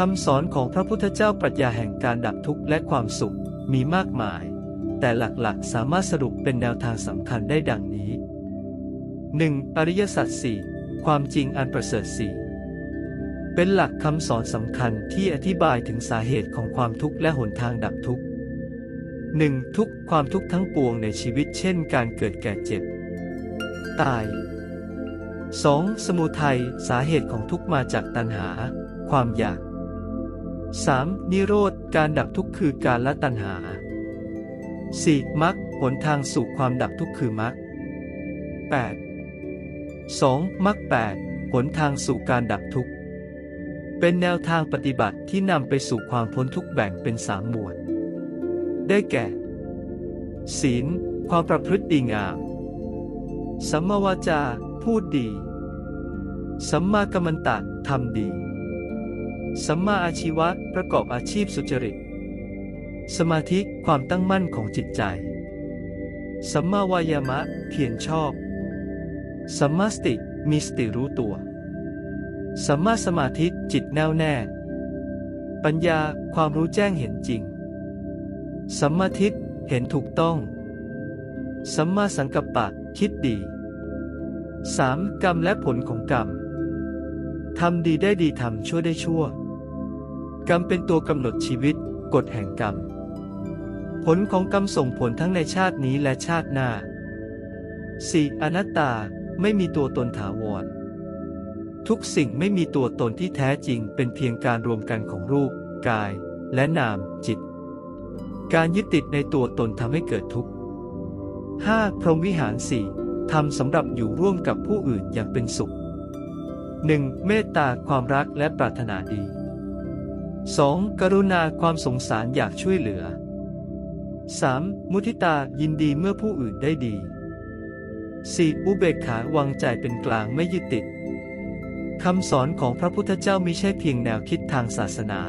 คำสอนของพระพุทธเจ้าปรัชญาแห่งการดับทุกข์และความสุขมีมากมาย แต่หลักๆ สามารถสรุปเป็นแนวทางสำคัญได้ดังนี้ 1. อริยสัจสี่ความจริงอันประเสริฐสี่เป็นหลักคำสอนสำคัญที่อธิบายถึงสาเหตุของความทุกข์และหนทางดับทุกข์ 1. ทุกความทุกข์ทั้งปวงในชีวิตเช่นการเกิดแก่เจ็บ ตาย 2. สมุทัยสาเหตุของทุกข์มาจากตัณหา ความอยาก 3. นิโรธ การดับทุกข์คือการละตัณหา 4. มรรคหนทางสู่ความดับทุกข์คือมรรค 8. 2. มรรค8หนทางสู่การดับทุกข์ เป็นแนวทางปฏิบัติที่นำไปสู่ความพ้นทุกข์แบ่งเป็นสามหมวด ได้แก่ ศีล ความประพฤติดีงาม สัมมาวาจา พูดดี สัมมากัมมันตะทำดี สัมมาอาชีวะประกอบอาชีพสุจริต สมาธิความตั้งมั่นของจิตใจ สัมมาวายามะเพียรชอบ สัมมาสติมีสติรู้ตัว สัมมาสมาธิจิตแน่วแน่ ปัญญาความรู้แจ้งเห็นจริง สัมมาทิฏฐิเห็นถูกต้อง สัมมาสังกัปปะคิดดี 3. กรรมและผลของกรรมทำดีได้ดีทำชั่วได้ชั่ว กรรมเป็นตัวกำหนดชีวิต กฎแห่งกรรม ผลของกรรมส่งผลทั้งในชาตินี้และชาติหน้า 4. อนัตตาไม่มีตัวตนถาวร ทุกสิ่งไม่มีตัวตนที่แท้จริงเป็นเพียงการรวมกันของรูป กาย และนาม จิต การยึดติดในตัวตนทำให้เกิดทุกข์ 5. พรหมวิหารสี่ทำสำหรับอยู่ร่วมกับผู้อื่นอย่างเป็นสุข 1. เมตตาความรักและปรารถนาดี 2. กรุณาความสงสารอยากช่วยเหลือ 3. มุทิตายินดีเมื่อผู้อื่นได้ดี 4. อุเบกขาวางใจเป็นกลางไม่ยึดติดคำสอนของพระพุทธเจ้ามิใช่เพียงแนวคิดทางศาสนา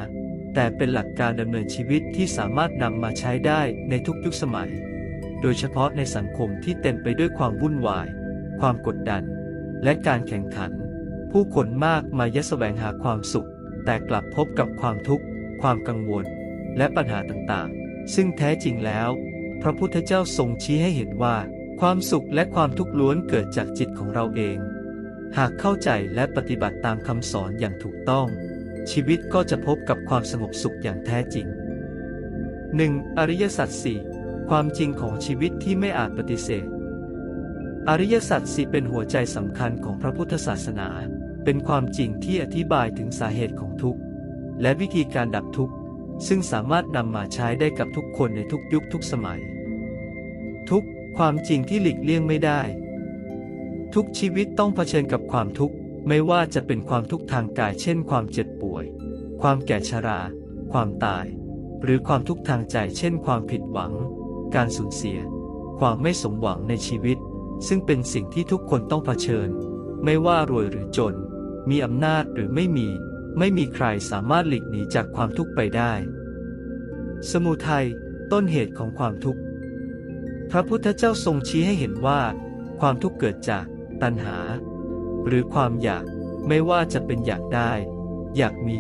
แต่เป็นหลักการดำเนินชีวิตที่สามารถนำมาใช้ได้ในทุกยุคสมัย โดยเฉพาะในสังคมที่เต็มไปด้วยความวุ่นวาย ความกดดัน และการแข่งขัน ผู้คนมากมายแสวงหาความสุข แต่กลับพบกับความทุกข์ ความกังวล และปัญหาต่างๆ ซึ่งแท้จริงแล้ว พระพุทธเจ้าทรงชี้ให้เห็นว่า ความสุขและความทุกข์ล้วนเกิดจากจิตของเราเอง หากเข้าใจและปฏิบัติตามคำสอนอย่างถูกต้อง ชีวิตก็จะพบกับความสงบสุขอย่างแท้จริง 1. อริยสัจสี่ความจริงของชีวิตที่ไม่อาจปฏิเสธ อริยสัจสี่เป็นหัวใจสำคัญของพระพุทธศาสนา เป็นความจริงที่อธิบายถึงสาเหตุของทุกข์ และวิธีการดับทุกข์ ซึ่งสามารถนำมาใช้ได้กับทุกคนในทุกยุคทุกสมัย ทุกความจริงที่หลีกเลี่ยงไม่ได้ ทุกชีวิตต้องเผชิญกับความทุกข์ ไม่ว่าจะเป็นความทุกข์ทางกาย เช่น ความเจ็บป่วย ความแก่ชรา ความตาย หรือความทุกข์ทางใจ เช่น ความผิดหวัง การสูญเสีย ความไม่สมหวังในชีวิต ซึ่งเป็นสิ่งที่ทุกคนต้องเผชิญ ไม่ว่ารวยหรือจน มีอำนาจหรือไม่มี ไม่มีใครสามารถหลีกหนีจากความทุกข์ไปได้ สมุทัยต้นเหตุของความทุกข์ พระพุทธเจ้าทรงชี้ให้เห็นว่า ความทุกข์เกิดจากตัณหา หรือความอยากไม่ว่าจะเป็นอยากได้ อยากมี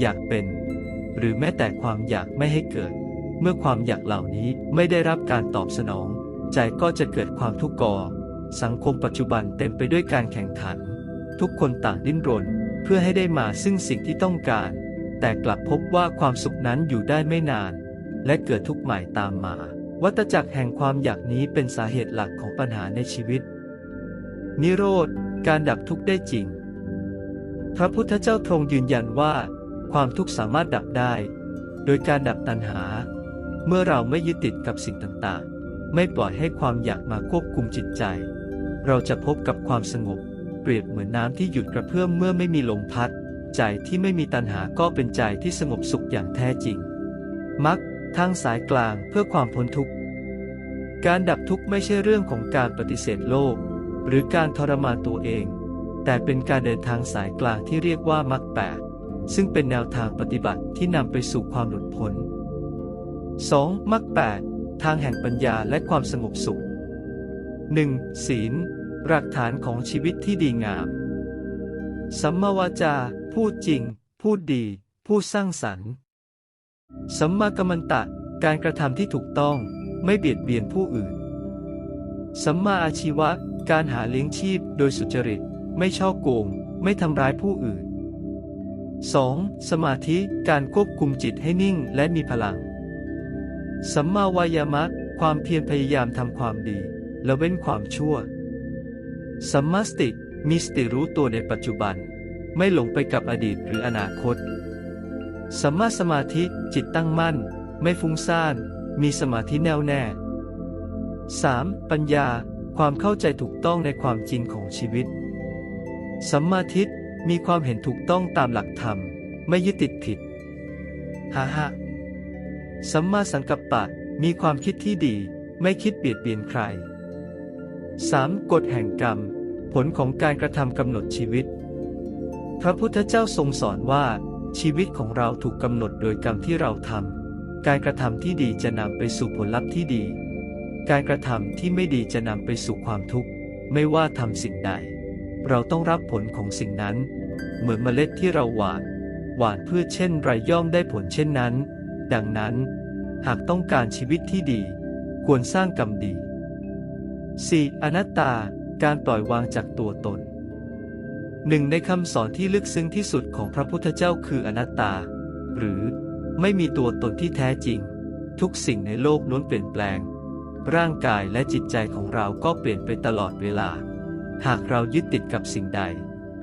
อยากเป็น หรือแม้แต่ความอยากไม่ให้เกิด เมื่อความอยากเหล่านี้ไม่ได้รับการตอบสนอง ใจก็จะเกิดความทุกข์ก่อสังคมปัจจุบันเต็มไปด้วยการแข่งขัน ทุกคนต่างดิ้นรน เพื่อให้ได้มาซึ่งสิ่งที่ต้องการ แต่กลับพบว่าความสุขนั้นอยู่ได้ไม่นาน และเกิดทุกข์ใหม่ตามมา วัฏจักรแห่งความอยากนี้เป็นสาเหตุหลักของปัญหาในชีวิต นิโรธ การดับทุกข์ได้จริง พระพุทธเจ้าทรงยืนยันว่า ความทุกข์สามารถดับได้ โดยการดับตัณหา เมื่อเราไม่ยึดติดกับสิ่งต่างๆ ไม่ปล่อยให้ความอยากมาควบคุมจิตใจ เราจะพบกับความสงบ รียบเหมือนน้ำที่หยุดกระเพื่อมเมื่อไม่มีลมพัด ใจที่ไม่มีตัณหาก็เป็นใจที่สงบสุขอย่างแท้จริง มักทางสายกลางเพื่อความพ้นทุกข์ การดับทุกข์ไม่ใช่เรื่องของการปฏิเสธโลก หรือการทรมานตัวเอง แต่เป็นการเดินทางสายกลางที่เรียกว่ามรรคแปดซึ่งเป็นแนวทางปฏิบัติที่นำไปสู่ความหลุดพ้น 2. มรรคแปดทางแห่งปัญญาและความสงบสุข 1. ศีล หลักฐานของชีวิตที่ดีงาม สัมมาวาจา พูดจริง พูดดีผู้สร้างสรรค์ สัมมากัมมันตะ การกระทำที่ถูกต้อง ไม่เบียดเบียนผู้อื่น สัมมาอาชีวะ การหาเลี้ยงชีพโดยสุจริต ไม่ช่อโกง ไม่ทำร้ายผู้อื่น 2. สมาธิ การควบคุมจิตให้นิ่งและมีพลัง สัมมาวายามะ ความเพียรพยายามทำความดี และเว้นความชั่ว สัมมาสติมีสติรู้ตัวในปัจจุบัน ไม่หลงไปกับอดีตหรืออนาคต สัมมาสมาธิจิตตั้งมั่น ไม่ฟุ้งซ่าน มีสมาธิแน่วแน่ 3. ปัญญาความเข้าใจถูกต้องในความจริงของชีวิต สัมมาทิฏฐิมีความเห็นถูกต้องตามหลักธรรม ไม่ยึดติดผิดฮ่าฮ่าสัมมาสังกัปปะมีความคิดที่ดี ไม่คิดเบียดเบียนใคร 3. กฎแห่งกรรม ผลของการกระทำกำหนดชีวิต พระพุทธเจ้าทรงสอนว่า ชีวิตของเราถูกกำหนดโดยกรรมที่เราทำการกระทำที่ดีจะนำไปสู่ผลลัพธ์ที่ดี การกระทำที่ไม่ดีจะนำไปสู่ความทุกข์ ไม่ว่าทำสิ่งใด เราต้องรับผลของสิ่งนั้น เหมือนเมล็ดที่เราหว่าน หว่านเพืชเช่นไรย่อมได้ผลเช่นนั้น ดังนั้น หากต้องการชีวิตที่ดี ควรสร้างกรรมดี 4. อนัตตา การปล่อยวางจากตัวตน หนึ่งในคำสอนที่ลึกซึ้งที่สุดของพระพุทธเจ้าคืออนัตตา หรือไม่มีตัวตนที่แท้จริง ทุกสิ่งในโลกล้วนเปลี่ยนแปลง ร่างกายและจิตใจของเราก็เปลี่ยนไปตลอดเวลา หากเรายึดติดกับสิ่งใด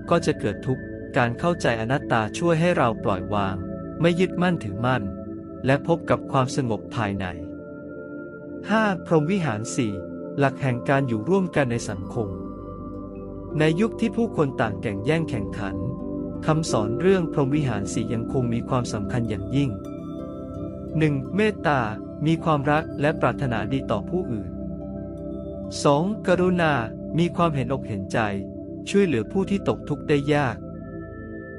ก็จะเกิดทุกข์ การเข้าใจอนัตตาช่วยให้เราปล่อยวาง ไม่ยึดมั่นถือมั่น และพบกับความสงบภายใน 5. พรหมวิหารสี่ หลักแห่งการอยู่ร่วมกันในสังคม ในยุคที่ผู้คนต่างแข่งแย่งแข่งขันคำสอนเรื่องพรหมวิหารสี่ยังคงมีความสำคัญอย่างยิ่ง 1. เมตตา มีความรักและปรารถนาดีต่อผู้อื่น 2. กรุณา มีความเห็นอกเห็นใจ ช่วยเหลือผู้ที่ตกทุกข์ได้ยาก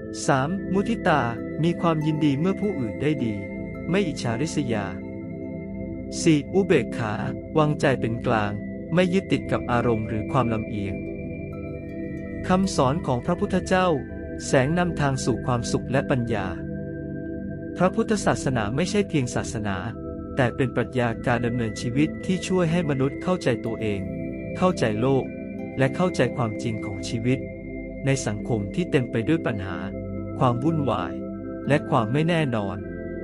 3. มุทิตา มีความยินดีเมื่อผู้อื่นได้ดี ไม่อิจฉาริษยา 4. อุเบกขาวางใจเป็นกลาง ไม่ยึดติดกับอารมณ์หรือความลำเอียงคำสอนของพระพุทธเจ้า แสงนำทางสู่ความสุขและปัญญา พระพุทธศาสนาไม่ใช่เพียงศาสนา แต่เป็นปรัชญาการดำเนินชีวิตที่ช่วยให้มนุษย์เข้าใจตัวเอง เข้าใจโลก และเข้าใจความจริงของชีวิต ในสังคมที่เต็มไปด้วยปัญหา ความวุ่นวาย และความไม่แน่นอน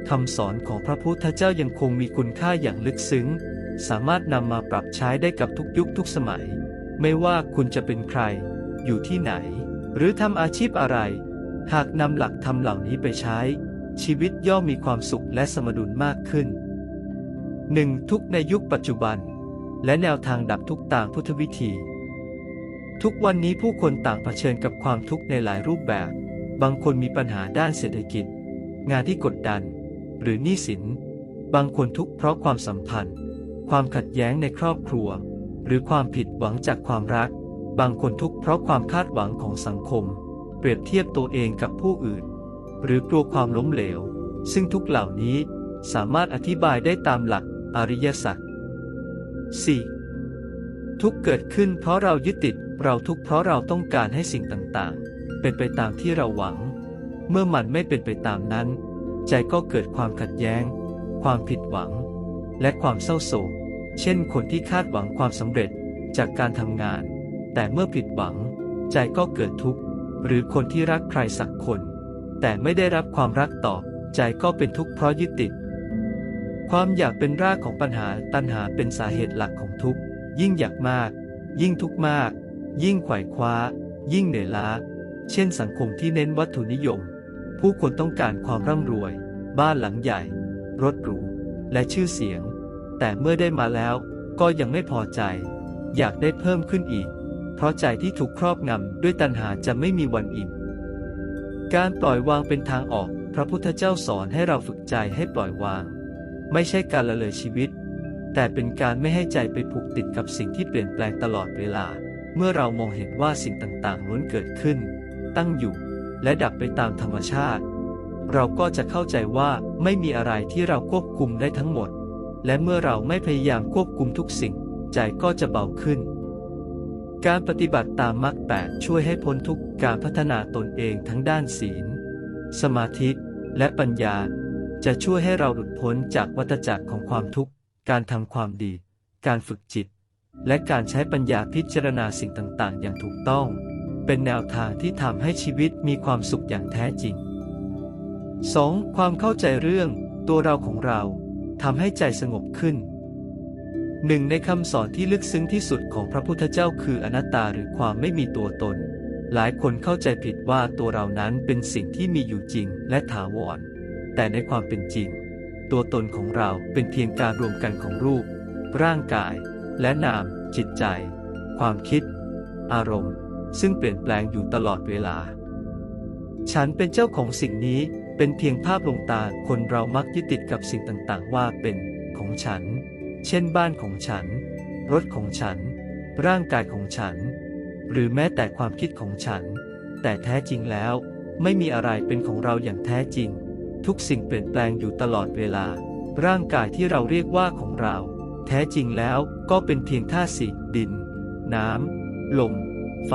คำสอนของพระพุทธเจ้ายังคงมีคุณค่าอย่างลึกซึ้ง สามารถนำมาปรับใช้ได้กับทุกยุคทุกสมัย ไม่ว่าคุณจะเป็นใคร อยู่ที่ไหน หรือทำอาชีพอะไร หากนำหลักธรรมเหล่านี้ไปใช้ ชีวิตย่อมมีความสุขและสมดุลมากขึ้น 1. ทุกในยุคปัจจุบัน และแนวทางดับทุกต่างพุทธวิธี ทุกวันนี้ผู้คนต่างเผชิญกับความทุกข์ในหลายรูปแบบ บางคนมีปัญหาด้านเศรษฐกิจ งานที่กดดัน หรือหนี้สิน บางคนทุกข์เพราะความสัมพันธ์ ความขัดแย้งในครอบครัว หรือความผิดหวังจากความรัก บางคนทุกข์เพราะความคาดหวังของสังคม เปรียบเทียบตัวเองกับผู้อื่น หรือกลัวความล้มเหลว ซึ่งทุกเหล่านี้สามารถอธิบายได้ตามหลักอริยสัจ 4. ทุกเกิดขึ้นเพราะเรายึดติดเราทุกข์เพราะเราต้องการให้สิ่งต่างๆ เป็นไปตามที่เราหวัง เมื่อมันไม่เป็นไปตามนั้น ใจก็เกิดความขัดแย้ง ความผิดหวัง และความเศร้าโศก เช่นคนที่คาดหวังความสำเร็จจากการทำงาน แต่เมื่อผิดหวัง ใจก็เกิดทุกข์ หรือคนที่รักใครสักคน แต่ไม่ได้รับความรักตอบ ใจก็เป็นทุกข์เพราะยึดติด ความอยากเป็นรากของปัญหาตัณหาเป็นสาเหตุหลักของทุกข์ ยิ่งอยากมาก ยิ่งทุกข์มาก ยิ่งไขว่คว้า ยิ่งเหนื่อยล้า เช่นสังคมที่เน้นวัตถุนิยม ผู้คนต้องการความร่ำรวย บ้านหลังใหญ่ รถหรู และชื่อเสียง แต่เมื่อได้มาแล้วก็ยังไม่พอใจ อยากได้เพิ่มขึ้นอีก เพราะใจที่ถูกครอบงำด้วยตัณหาจะไม่มีวันอิ่ม การปล่อยวางเป็นทางออก พระพุทธเจ้าสอนให้เราฝึกใจให้ปล่อยวาง ไม่ใช่การละเลยชีวิต แต่เป็นการไม่ให้ใจไปผูกติดกับสิ่งที่เปลี่ยนแปลงตลอดเวลา เมื่อเรามองเห็นว่าสิ่งต่างๆล้วนเกิดขึ้น ตั้งอยู่ และดับไปตามธรรมชาติ เราก็จะเข้าใจว่าไม่มีอะไรที่เราควบคุมได้ทั้งหมด และเมื่อเราไม่พยายามควบคุมทุกสิ่ง ใจก็จะเบาขึ้น การปฏิบัติตามมรรคแปดช่วยให้พ้นทุกการพัฒนาตนเองทั้งด้านศีล สมาธิ และปัญญา จะช่วยให้เราหลุดพ้นจากวัฏจักรของความทุกข์ การทำความดี การฝึกจิต และการใช้ปัญญาพิจารณาสิ่งต่าง ๆ อย่างถูกต้อง เป็นแนวทางที่ทำให้ชีวิตมีความสุขอย่างแท้จริง 2. ความเข้าใจเรื่อง ตัวเราของเราทำให้ใจสงบขึ้นหนึ่งในคำสอนที่ลึกซึ้งที่สุดของพระพุทธเจ้าคืออนัตตาหรือความไม่มีตัวตน หลายคนเข้าใจผิดว่าตัวเรานั้นเป็นสิ่งที่มีอยู่จริงและถาวร แต่ในความเป็นจริง ตัวตนของเราเป็นเพียงการรวมกันของรูป ร่างกาย และนาม จิตใจ ความคิด อารมณ์ ซึ่งเปลี่ยนแปลงอยู่ตลอดเวลา ฉันเป็นเจ้าของสิ่งนี้เป็นเพียงภาพลวงตาคนเรามักยึดติดกับสิ่งต่างๆ ว่าเป็นของฉัน เช่นบ้านของฉัน รถของฉัน ร่างกายของฉัน หรือแม้แต่ความคิดของฉัน แต่แท้จริงแล้ว ไม่มีอะไรเป็นของเราอย่างแท้จริง ทุกสิ่งเปลี่ยนแปลงอยู่ตลอดเวลา ร่างกายที่เราเรียกว่าของเรา แท้จริงแล้วก็เป็นเพียงธาตุสี่ดิน น้ำลม ไฟ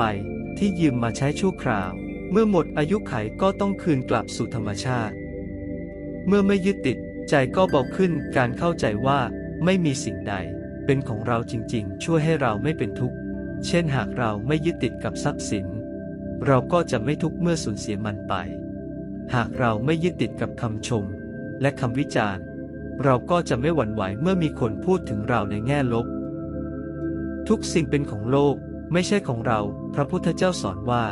ที่ยืมมาใช้ชั่วคราว เมื่อหมดอายุไขก็ต้องคืนกลับสู่ธรรมชาติ เมื่อไม่ยึดติดใจก็เบาขึ้นการเข้าใจว่าไม่มีสิ่งใด เป็นของเราจริงๆ ช่วยให้เราไม่เป็นทุกข์ เช่นหากเราไม่ยึดติดกับทรัพย์สิน เราก็จะไม่ทุกข์เมื่อสูญเสียมันไป หากเราไม่ยึดติดกับคำชม และคำวิจารณ์ เราก็จะไม่หวั่นไหวเมื่อมีคนพูดถึงเราในแง่ลบ ทุกสิ่งเป็นของโลก ไม่ใช่ของเรา พระพุทธเจ้าสอนว่า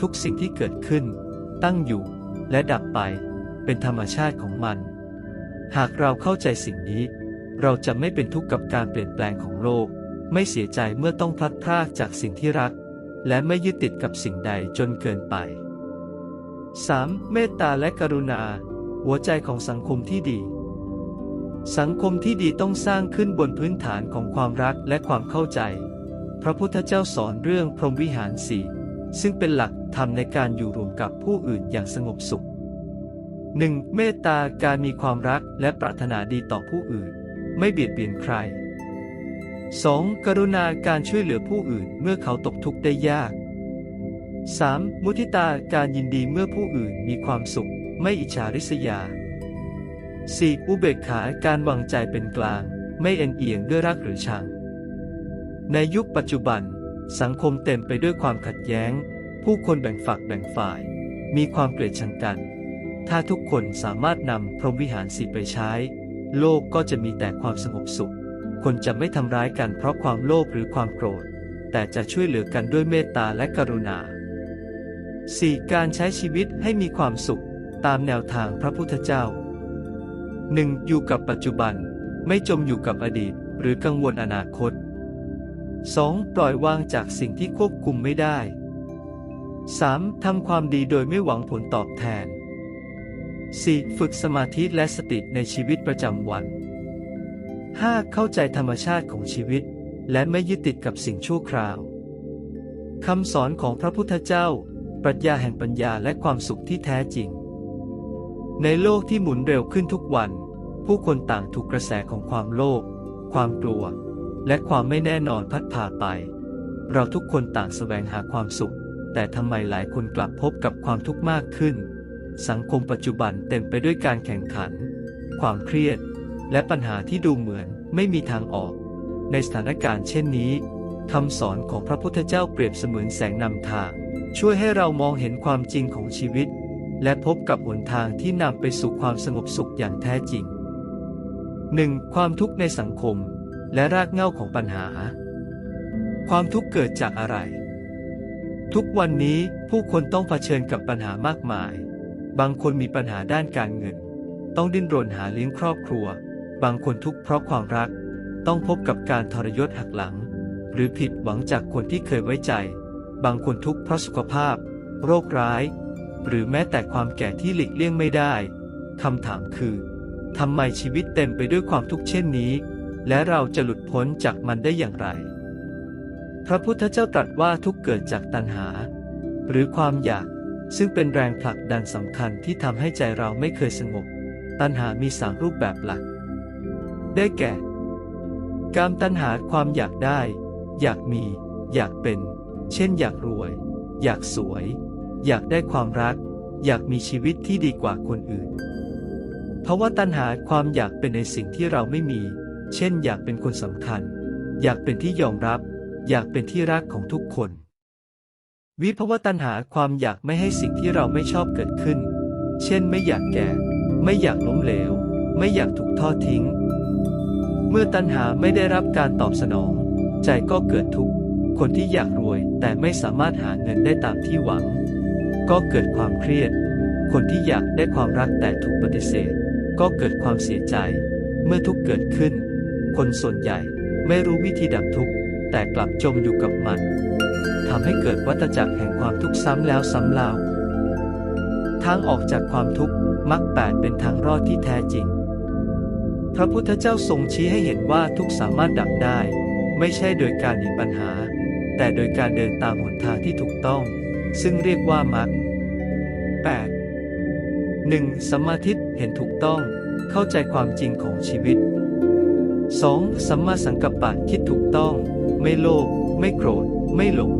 ทุกสิ่งที่เกิดขึ้น ตั้งอยู่ และดับไป เป็นธรรมชาติของมัน หากเราเข้าใจสิ่งนี้ เราจะไม่เป็นทุกข์กับการเปลี่ยนแปลงของโลก ไม่เสียใจเมื่อต้องพลัดพรากจากสิ่งที่รัก และไม่ยึดติดกับสิ่งใดจนเกินไป 3. เมตตาและกรุณา หัวใจของสังคมที่ดี สังคมที่ดีต้องสร้างขึ้นบนพื้นฐานของความรักและความเข้าใจ พระพุทธเจ้าสอนเรื่องพรหมวิหารสี่ซึ่งเป็นหลักธรรมในการอยู่รวมกับผู้อื่นอย่างสงบสุข 1. เมตตาการมีความรักและปรารถนาดีต่อผู้อื่น ไม่เบียดเบียนใคร 2. กรุณาการช่วยเหลือผู้อื่นเมื่อเขาตกทุกข์ได้ยาก 3. มุทิตาการยินดีเมื่อผู้อื่นมีความสุข ไม่อิจฉาริษยา 4. อุเบกขาการวางใจเป็นกลาง ไม่เอ็นเอียงด้วยรักหรือชัง ในยุคปัจจุบัน สังคมเต็มไปด้วยความขัดแย้ง ผู้คนแบ่งฝักแบ่งฝ่าย มีความเกลียดชังกัน ถ้าทุกคนสามารถนำพรหมวิหารสีไปใช้ โลกก็จะมีแต่ความสงบสุข คนจะไม่ทำร้ายกันเพราะความโลภหรือความโกรธ แต่จะช่วยเหลือกันด้วยเมตตาและกรุณา 4. การใช้ชีวิตให้มีความสุข ตามแนวทางพระพุทธเจ้า 1. อยู่กับปัจจุบัน ไม่จมอยู่กับอดีต หรือกังวลอนาคต 2. ปล่อยวางจากสิ่งที่ควบคุมไม่ได้ 3. ทำความดีโดยไม่หวังผลตอบแทน 4. ฝึกสมาธิและสติในชีวิตประจำวัน 5. เข้าใจธรรมชาติของชีวิต และไม่ยึดติดกับสิ่งชั่วคราวคำสอนของพระพุทธเจ้า ปรัชญาแห่งปัญญาและความสุขที่แท้จริง ในโลกที่หมุนเร็วขึ้นทุกวัน ผู้คนต่างถูกกระแสของความโลภความกลัว และความไม่แน่นอนพัดพาไป เราทุกคนต่างแสวงหาความสุข แต่ทำไมหลายคนกลับพบกับความทุกข์มากขึ้น สังคมปัจจุบันเต็มไปด้วยการแข่งขัน ความเครียด และปัญหาที่ดูเหมือนไม่มีทางออก ในสถานการณ์เช่นนี้คำสอนของพระพุทธเจ้าเปรียบเสมือนแสงนำทาง ช่วยให้เรามองเห็นความจริงของชีวิต และพบกับหนทางที่นำไปสู่ความสงบสุขอย่างแท้จริง 1. ความทุกข์ในสังคม และรากเหง้าของปัญหา ความทุกข์เกิดจากอะไร ทุกวันนี้ผู้คนต้องเผชิญกับปัญหามากมาย บางคนมีปัญหาด้านการเงิน ต้องดิ้นรนหาเลี้ยงครอบครัว บางคนทุกข์เพราะความรัก ต้องพบกับการทรยศหักหลัง หรือผิดหวังจากคนที่เคยไว้ใจ บางคนทุกข์เพราะสุขภาพ โรคร้าย หรือแม้แต่ความแก่ที่หลีกเลี่ยงไม่ได้คำถามคือทำไมชีวิตเต็มไปด้วยความทุกข์เช่นนี้ และเราจะหลุดพ้นจากมันได้อย่างไร พระพุทธเจ้าตรัสว่าทุกเกิดจากตัณหา หรือความอยากซึ่งเป็นแรงผลักดันสำคัญที่ทำให้ใจเราไม่เคยสงบ ตัณหามีสามรูปแบบหลัก ได้แก่ การตัณหาความอยากได้ อยากมี อยากเป็น เช่น อยากรวย อยากสวย อยากได้ความรัก อยากมีชีวิตที่ดีกว่าคนอื่นเพราะว่าตัณหาความอยากเป็นในสิ่งที่เราไม่มี เช่น อยากเป็นคนสำคัญ อยากเป็นที่ยอมรับ อยากเป็นที่รักของทุกคน วิภวตัณหาความอยากไม่ให้สิ่งที่เราไม่ชอบเกิดขึ้น เช่น ไม่อยากแก่ ไม่อยากล้มเหลว ไม่อยากถูกทอดทิ้ง เมื่อตัณหาไม่ได้รับการตอบสนอง ใจก็เกิดทุกข์ คนที่อยากรวยแต่ไม่สามารถหาเงินได้ตามที่หวัง ก็เกิดความเครียด คนที่อยากได้ความรักแต่ถูกปฏิเสธ ก็เกิดความเสียใจ เมื่อทุกข์เกิดขึ้น คนส่วนใหญ่ไม่รู้วิธีดับทุกข์ แต่กลับจมอยู่กับมันทำให้เกิดวัฏจักรแห่งความทุกข์ซ้ำแล้วซ้ำเล่าทางออกจากความทุกข์มรรคแปดเป็นทางรอดที่แท้จริง พระพุทธเจ้าทรงชี้ให้เห็นว่าทุกสามารถดับได้ ไม่ใช่โดยการหนีปัญหา แต่โดยการเดินตามหนทางที่ถูกต้อง ซึ่งเรียกว่ามรรค 8. 1. สัมมาทิฏฐิเห็นถูกต้อง เข้าใจความจริงของชีวิต 2. สัมมาสังกัปปะคิดถูกต้อง ไม่โลภไม่โกรธ ไม่หลง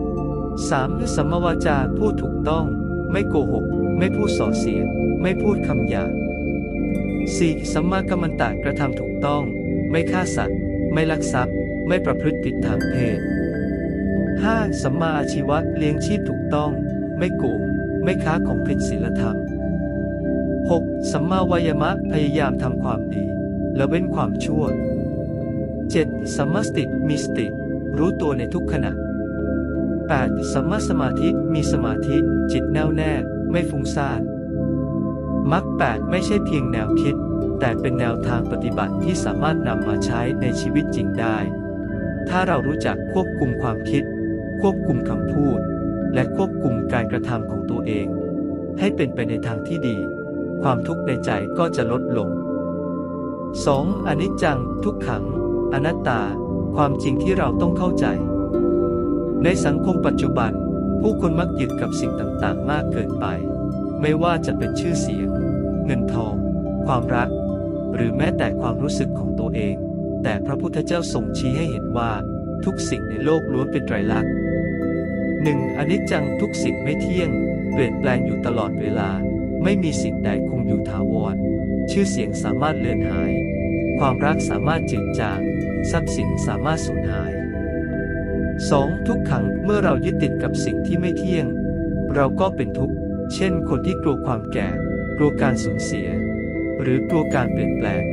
3. สัมมาวาจาพูดถูกต้อง ไม่โกหก ไม่พูดส่อเสียด ไม่พูดคำหยาบ 4. สัมมากัมมันตะกระทำถูกต้อง ไม่ฆ่าสัตว์ ไม่ลักทรัพย์ ไม่ประพฤติผิดทางเพศ 5. สัมมาอาชีวะเลี้ยงชีพถูกต้อง ไม่โกงไม่ค้าของผิดศีลธรรม 6. สัมมาวายามะพยายามทำความดี และเว้นความชั่ว 7. สัมมาสติมีสติ รู้ตัวในทุกขณะ 8. สัมมาสมาธิมีสมาธิ จิตแน่วแน่ ไม่ฟุ้งซ่านมรรคแปดไม่ใช่เพียงแนวคิด แต่เป็นแนวทางปฏิบัติที่สามารถนำมาใช้ในชีวิตจริงได้ ถ้าเรารู้จักควบคุมความคิด ควบคุมคำพูด และควบคุมการกระทำของตัวเอง ให้เป็นไปในทางที่ดี ความทุกข์ในใจก็จะลดลง 2. อนิจจัง ทุกขัง อนัตตา ความจริงที่เราต้องเข้าใจ ในสังคมปัจจุบัน ผู้คนมักยึดกับสิ่งต่างๆ มากเกินไป ไม่ว่าจะเป็นชื่อเสียง เงินทอง ความรัก หรือแม้แต่ความรู้สึกของตัวเอง แต่พระพุทธเจ้าทรงชี้ให้เห็นว่า ทุกสิ่งในโลกล้วนเป็นไตรลักษณ์หนึ่งอนิจจังทุกสิ่งไม่เที่ยง เปลี่ยนแปลงอยู่ตลอดเวลา ไม่มีสิ่งใดคงอยู่ถาวร ชื่อเสียงสามารถเลือนหาย ความรักสามารถจืดจาง ทรัพย์สินสามารถสูญหาย 2. ทุกขังเมื่อเรายึดติดกับสิ่งที่ไม่เที่ยง เราก็เป็นทุกข์ เช่น คนที่กลัวความแก่ กลัวการสูญเสีย หรือกลัวการเปลี่ยนแปลง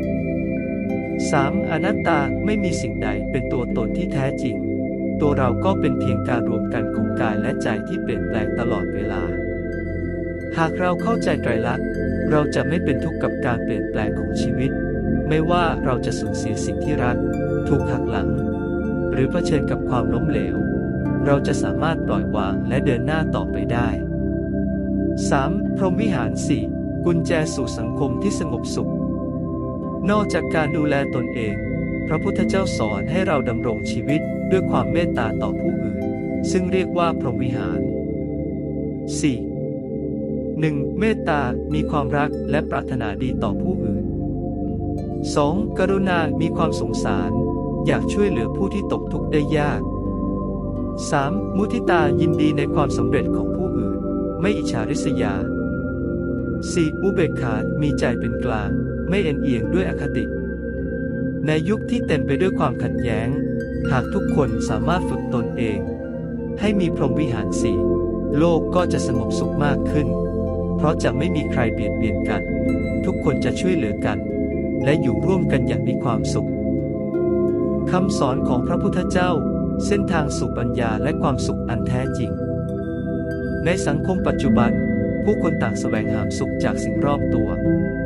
3. อนัตตาไม่มีสิ่งใดเป็นตัวตนที่แท้จริง ตัวเราก็เป็นเพียงการรวมกันของกายและใจที่เปลี่ยนแปลงตลอดเวลา หากเราเข้าใจไตรลักษณ์เราจะไม่เป็นทุกข์กับการเปลี่ยนแปลงของชีวิต ไม่ว่าเราจะสูญเสียสิ่งที่รัก ถูกหักหลัง หรือเผชิญกับความล้มเหลว เราจะสามารถปล่อยวางและเดินหน้าต่อไปได้ 3. พรหมวิหาร 4. กุญแจสู่สังคมที่สงบสุข นอกจากการดูแลตนเอง พระพุทธเจ้าสอนให้เราดำรงชีวิตด้วยความเมตตาต่อผู้อื่น ซึ่งเรียกว่าพรหมวิหาร 4. 1. เมตตา มีความรักและปรารถนาดีต่อผู้อื่น 2. กรุณา มีความสงสาร อยากช่วยเหลือผู้ที่ตกทุกข์ได้ยาก 3. มุทิตายินดีในความสำเร็จของผู้อื่น ไม่อิจฉาริษยา 4. อุเบกขา มีใจเป็นกลาง ไม่เอ็นเอียงด้วยอคติ ในยุคที่เต็มไปด้วยความขัดแย้ง หากทุกคนสามารถฝึกตนเอง ให้มีพรหมวิหารสี่โลกก็จะสงบสุขมากขึ้น เพราะจะไม่มีใครเบียดเบียนกัน ทุกคนจะช่วยเหลือกัน และอยู่ร่วมกันอย่างมีความสุขคำสอนของพระพุทธเจ้า เส้นทางสู่ปัญญาและความสุขอันแท้จริง ในสังคมปัจจุบัน ผู้คนต่างแสวงหาสุขจากสิ่งรอบตัว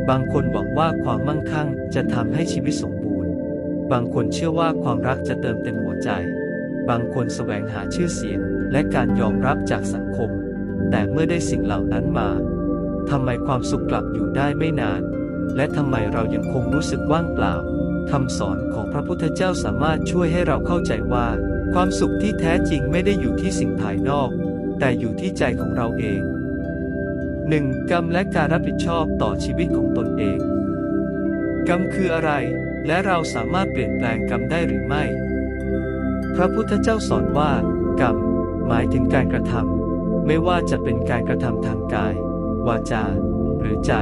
บางคนหวังว่าความมั่งคั่งจะทำให้ชีวิตสมบูรณ์ บางคนเชื่อว่าความรักจะเติมเต็มหัวใจ บางคนแสวงหาชื่อเสียงและการยอมรับจากสังคม แต่เมื่อได้สิ่งเหล่านั้นมา ทำไมความสุขกลับอยู่ได้ไม่นาน และทำไมเรายังคงรู้สึกว่างเปล่าคำสอนของพระพุทธเจ้าสามารถช่วยให้เราเข้าใจว่า ความสุขที่แท้จริงไม่ได้อยู่ที่สิ่งภายนอก แต่อยู่ที่ใจของเราเอง 1. กรรมและการรับผิดชอบต่อชีวิตของตนเอง กรรมคืออะไร และเราสามารถเปลี่ยนแปลงกรรมได้หรือไม่ พระพุทธเจ้าสอนว่า กรรม หมายถึงการกระทำไม่ว่าจะเป็นการกระทำทางกาย วาจา หรือใจ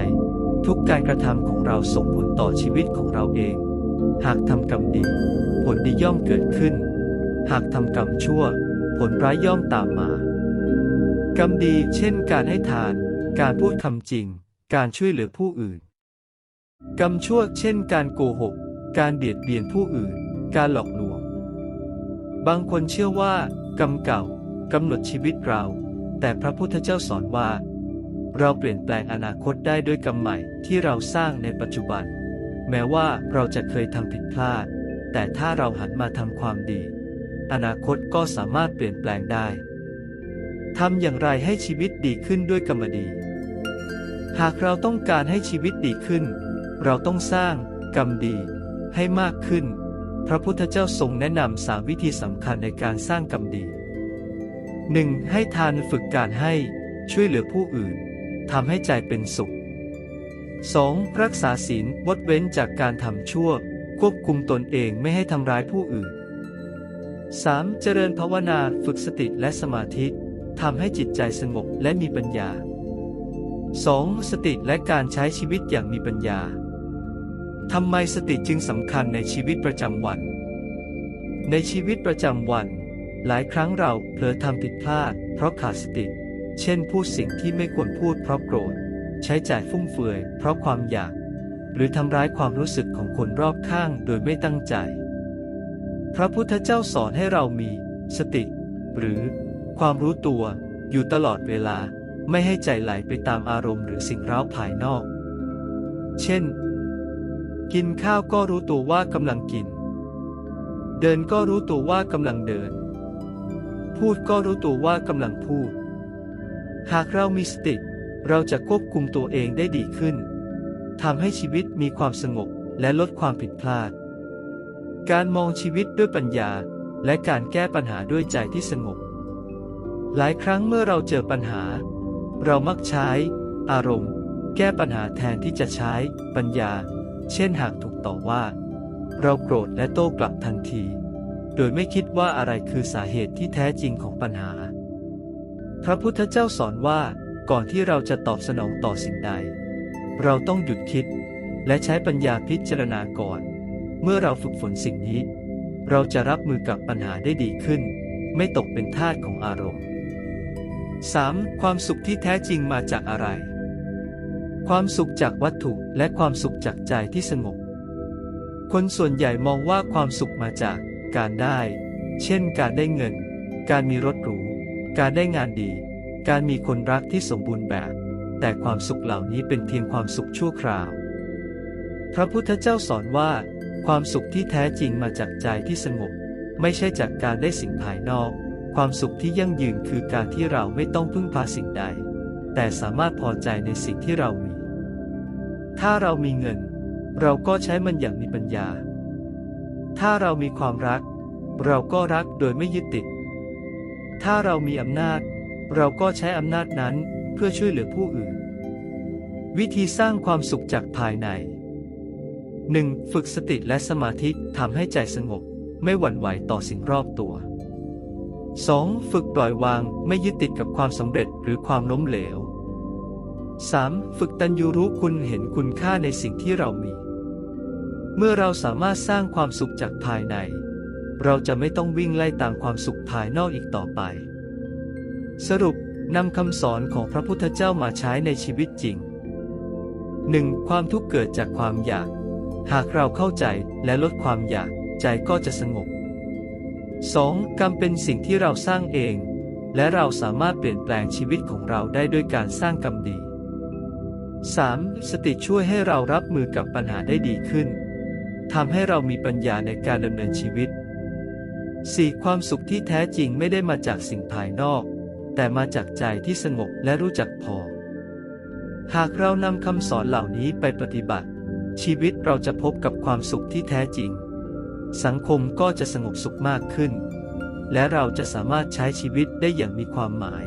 ทุกการกระทำของเราส่งผลต่อชีวิตของเราเอง หากทำกรรมดี ผลดีย่อมเกิดขึ้น หากทำกรรมชั่ว ผลร้ายย่อมตามมา กรรมดีเช่นการให้ทาน การพูดคำจริง การช่วยเหลือผู้อื่น กรรมชั่วเช่นการโกหก การเบียดเบียนผู้อื่น การหลอกลวง บางคนเชื่อว่า กรรมเก่ากำหนดชีวิตเรา แต่พระพุทธเจ้าสอนว่า เราเปลี่ยนแปลงอนาคตได้ด้วยกรรมใหม่ที่เราสร้างในปัจจุบัน แม้ว่าเราจะเคยทำผิดพลาด แต่ถ้าเราหันมาทำความดี อนาคตก็สามารถเปลี่ยนแปลงได้ทำอย่างไรให้ชีวิตดีขึ้นด้วยกรรมดี หากเราต้องการให้ชีวิตดีขึ้น เราต้องสร้างกรรมดี ให้มากขึ้น พระพุทธเจ้าทรงแนะนำสามวิธีสำคัญในการสร้างกรรมดี 1. ให้ทานฝึกการให้ช่วยเหลือผู้อื่น ทำให้ใจเป็นสุข 2. รักษาศีลวดเว้นจากการทำชั่ว ควบคุมตนเองไม่ให้ทำร้ายผู้อื่น 3. เจริญภาวนาฝึกสติและสมาธิทำให้จิตใจสงบและมีปัญญา 2. สติและการใช้ชีวิตอย่างมีปัญญาทำไมสติจึงสำคัญในชีวิตประจำวัน ในชีวิตประจำวัน หลายครั้งเราเผลอทำผิดพลาด เพราะขาดสติ เช่นพูดสิ่งที่ไม่ควรพูดเพราะโกรธ ใช้จ่ายฟุ่มเฟือยเพราะความอยาก หรือทำร้ายความรู้สึกของคนรอบข้างโดยไม่ตั้งใจ พระพุทธเจ้าสอนให้เรามี สติ หรือ ความรู้ตัวอยู่ตลอดเวลาไม่ให้ใจไหลไปตามอารมณ์หรือสิ่งร้าวภายนอก เช่น กินข้าวก็รู้ตัวว่ากำลังกิน เดินก็รู้ตัวว่ากำลังเดิน พูดก็รู้ตัวว่ากำลังพูด หากเรามีสติ เราจะควบคุมตัวเองได้ดีขึ้นทำให้ชีวิตมีความสงบและลดความผิดพลาด การมองชีวิตด้วยปัญญา และการแก้ปัญหาด้วยใจที่สงบ หลายครั้งเมื่อเราเจอปัญหา เรามักใช้ อารมณ์ แก้ปัญหาแทนที่จะใช้ ปัญญา เช่นหากถูกต่อว่า เราโกรธและโต้กลับทันที โดยไม่คิดว่าอะไรคือสาเหตุที่แท้จริงของปัญหา พระพุทธเจ้าสอนว่าก่อนที่เราจะตอบสนองต่อสิ่งใด เราต้องหยุดคิด และใช้ปัญญาพิจารณาก่อน เมื่อเราฝึกฝนสิ่งนี้ เราจะรับมือกับปัญหาได้ดีขึ้น ไม่ตกเป็นทาสของอารมณ์ 3. ความสุขที่แท้จริงมาจากอะไร ความสุขจากวัตถุและความสุขจากใจที่สงบ คนส่วนใหญ่มองว่าความสุขมาจากการได้ เช่นการได้เงิน การมีรถหรู การได้งานดี การมีคนรักที่สมบูรณ์แบบ แต่ความสุขเหล่านี้เป็นเพียงความสุขชั่วคราว พระพุทธเจ้าสอนว่า ความสุขที่แท้จริงมาจากใจที่สงบ ไม่ใช่จากการได้สิ่งภายนอก ความสุขที่ยั่งยืนคือการที่เราไม่ต้องพึ่งพาสิ่งใด แต่สามารถพอใจในสิ่งที่เรามี ถ้าเรามีเงิน เราก็ใช้มันอย่างมีปัญญา ถ้าเรามีความรัก เราก็รักโดยไม่ยึดติด ถ้าเรามีอำนาจ เราก็ใช้อำนาจนั้นเพื่อช่วยเหลือผู้อื่น วิธีสร้างความสุขจากภายใน 1. ฝึกสติและสมาธิทำให้ใจสงบ ไม่หวั่นไหวต่อสิ่งรอบตัว 2. ฝึกปล่อยวางไม่ยึดติดกับความสำเร็จหรือความล้มเหลว 3. ฝึกตัญญูรู้คุณเห็นคุณค่าในสิ่งที่เรามี เมื่อเราสามารถสร้างความสุขจากภายใน เราจะไม่ต้องวิ่งไล่ตามความสุขภายนอกอีกต่อไป สรุปนำคำสอนของพระพุทธเจ้ามาใช้ในชีวิตจริง 1. ความทุกข์เกิดจากความอยาก หากเราเข้าใจและลดความอยากใจก็จะสงบ 2. กรรมเป็นสิ่งที่เราสร้างเอง และเราสามารถเปลี่ยนแปลงชีวิตของเราได้ด้วยการสร้างกรรมดี 3. สติช่วยให้เรารับมือกับปัญหาได้ดีขึ้นทำให้เรามีปัญญาในการดำเนินชีวิต 4. ความสุขที่แท้จริงไม่ได้มาจากสิ่งภายนอก แต่มาจากใจที่สงบและรู้จักพอ หากเรานำคำสอนเหล่านี้ไปปฏิบัติ ชีวิตเราจะพบกับความสุขที่แท้จริง สังคมก็จะสงบสุขมากขึ้น และเราจะสามารถใช้ชีวิตได้อย่างมีความหมาย